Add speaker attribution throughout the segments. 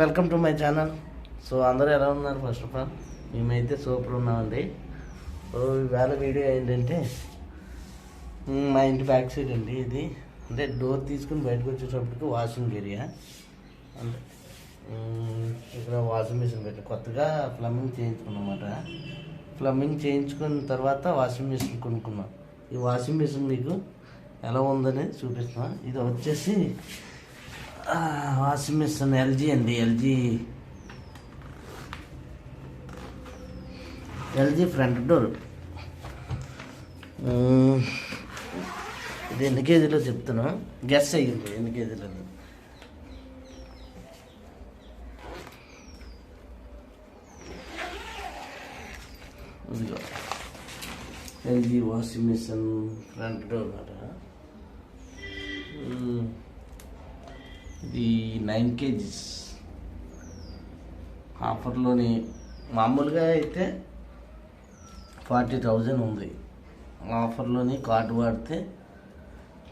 Speaker 1: Welcome to my channel so అందరూ ఎలా ఉన్నారు? ఫస్ట్ ఆఫ్ ఆల్ మేమైతే సూపర్ ఉన్నామండి. సో ఇవాళ వీడియో ఏంటంటే మా ఇంటి బ్యాక్ సైడ్ అండి ఇది. అంటే డోర్ తీసుకుని బయటకు వచ్చేటప్పటికి వాషింగ్ ఏరియా అంటే ఇక్కడ వాషింగ్ మిషన్ పెట్టి కొత్తగా ప్లంబింగ్ చేయించుకున్నమాట. ప్లంబింగ్ చేయించుకున్న తర్వాత వాషింగ్ మిషన్ కొనుక్కున్నాం. ఈ వాషింగ్ మిషన్ మీకు ఎలా ఉందని చూపిస్తున్నాం ఇది వచ్చేసి వాషింగ్ మిషన్ ఎల్జీ అండి ఎల్జీ. LG front door. ఇది ఎన్ని కేజీలో చెప్తాను గెస్ అయ్యింది ఎన్ని కేజీలో LG washing machine front door అన్నమాట ఇది నైన్ కేజీస్ ఆఫర్లోని మామూలుగా అయితే ఫార్టీ థౌజండ్ ఉంది. ఆఫర్లోని కార్డు వాడితే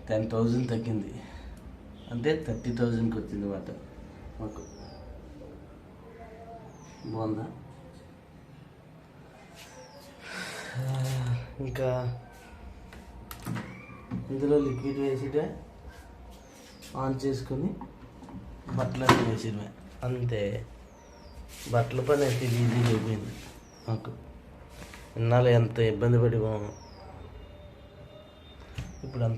Speaker 1: టెన్ థౌజండ్ తగ్గింది. అంటే థర్టీ థౌజండ్కి వచ్చింది మాట. మాకు. బాగుందా? ఇంకా ఇందులో లిక్విడ్ వేసిటే ఆన్ చేసుకొని బట్టలు అన్నీ అంతే. బట్టల పని అయితే ఈజీగా అయిపోయింది మాకు. ఇన్నాళ్ళు ఎంత ఇబ్బంది పడిపోము ఇప్పుడు అంత